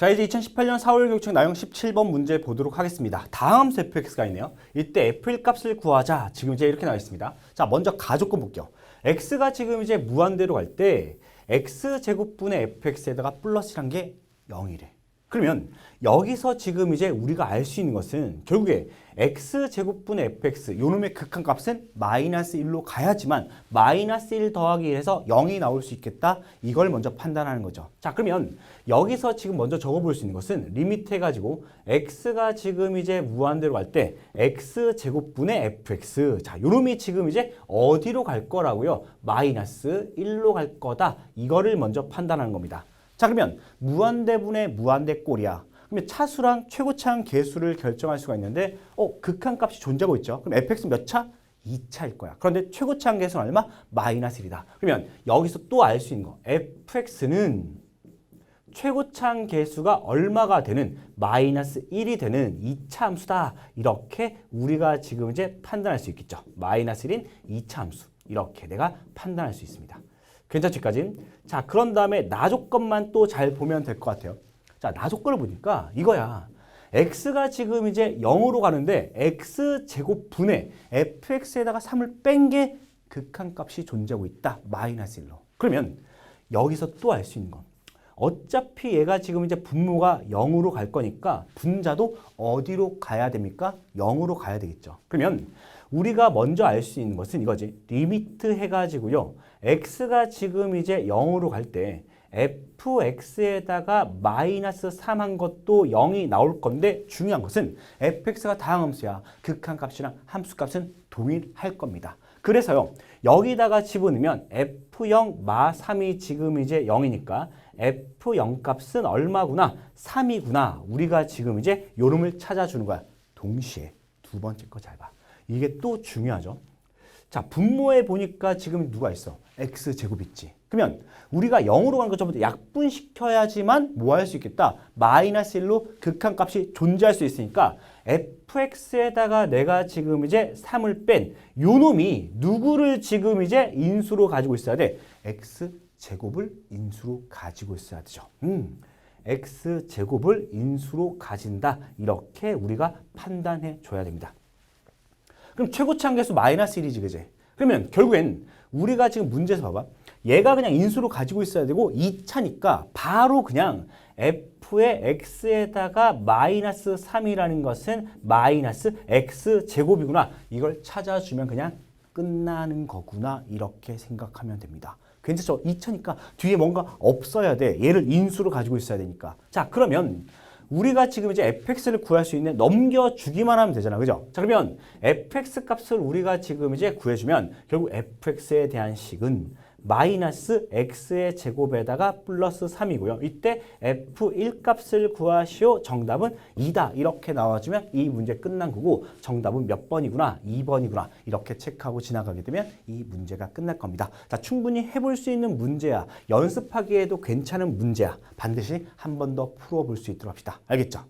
자 이제 2018년 4월 교육청 나형 17번 문제 보도록 하겠습니다. 다음 fx가 있네요. 이때 f1 값을 구하자. 지금 이제 이렇게 나와 있습니다. 자 먼저 가족권 볼게요. x가 지금 이제 무한대로 갈 때 x 제곱분의 fx에다가 플러스란 게 0이래. 그러면 여기서 지금 이제 우리가 알 수 있는 것은 결국에 x 제곱분의 fx 요놈의 극한값은 마이너스 1로 가야지만 마이너스 1 더하기 1에서 0이 나올 수 있겠다. 이걸 먼저 판단하는 거죠. 자 그러면 여기서 지금 먼저 적어볼 수 있는 것은 리미트 해가지고 x가 지금 이제 무한대로 갈 때 x 제곱분의 fx 자 요놈이 지금 이제 어디로 갈 거라고요? 마이너스 1로 갈 거다. 이거를 먼저 판단하는 겁니다. 자 그러면 무한대분의 무한대 꼴이야. 그러면 차수랑 최고차항 개수를 결정할 수가 있는데 어 극한값이 존재하고 있죠. 그럼 fx 몇 차? 2차일 거야. 그런데 최고차항 개수는 얼마? 마이너스 1이다. 그러면 여기서 또 알 수 있는 거 fx는 최고차항 개수가 얼마가 되는 마이너스 1이 되는 2차 함수다. 이렇게 우리가 지금 이제 판단할 수 있겠죠. 마이너스 1인 2차 함수. 이렇게 내가 판단할 수 있습니다. 괜찮지까지? 자, 그런 다음에 나 조건만 또 잘 보면 될 것 같아요. 자, 나 조건을 보니까 이거야. x가 지금 이제 0으로 가는데 x 제곱 분의 fx에다가 3을 뺀 게 극한값이 존재하고 있다. 마이너스 1로. 그러면 여기서 또 알 수 있는 건 어차피 얘가 지금 이제 분모가 0으로 갈 거니까 분자도 어디로 가야 됩니까? 0으로 가야 되겠죠. 그러면 우리가 먼저 알 수 있는 것은 이거지. 리미트 해가지고요. x가 지금 이제 0으로 갈 때 fx에다가 마이너스 3 한 것도 0이 나올 건데 중요한 것은 fx가 다항 함수야. 극한값이랑 함수값은 동일할 겁니다. 그래서요. 여기다가 집어넣으면 f0 마 3이 지금 이제 0이니까 f0 값은 얼마구나? 3이구나. 우리가 지금 이제 요름을 찾아주는 거야. 동시에 두 번째 거 잘 봐. 이게 또 중요하죠. 자, 분모에 보니까 지금 누가 있어? x 제곱 있지. 그러면 우리가 0으로 가는 거 전부 약분시켜야지만 뭐 할 수 있겠다? 마이너스 1로 극한값이 존재할 수 있으니까 fx에다가 내가 지금 이제 3을 뺀 요놈이 누구를 지금 이제 인수로 가지고 있어야 돼? x 제곱을 인수로 가지고 있어야 되죠. 음. x 제곱을 인수로 가진다. 이렇게 우리가 판단해 줘야 됩니다. 그럼 최고차항 개수 마이너스 1이지, 그제? 그러면 결국엔 우리가 지금 문제에서 봐봐. 얘가 그냥 인수로 가지고 있어야 되고 2차니까 바로 그냥 f의 x에다가 마이너스 3이라는 것은 마이너스 x 제곱이구나. 이걸 찾아주면 그냥 끝나는 거구나. 이렇게 생각하면 됩니다. 괜찮죠? 2차니까 뒤에 뭔가 없어야 돼. 얘를 인수로 가지고 있어야 되니까. 자, 그러면 우리가 지금 이제 fx를 구할 수 있는 넘겨주기만 하면 되잖아. 그죠? 자, 그러면 fx 값을 우리가 지금 이제 구해주면 결국 fx에 대한 식은 마이너스 x의 제곱에다가 플러스 3이고요. 이때 f1 값을 구하시오. 정답은 2다. 이렇게 나와주면 이 문제 끝난 거고 정답은 몇 번이구나? 2번이구나. 이렇게 체크하고 지나가게 되면 이 문제가 끝날 겁니다. 자, 충분히 해볼 수 있는 문제야. 연습하기에도 괜찮은 문제야. 반드시 한 번 더 풀어볼 수 있도록 합시다. 알겠죠?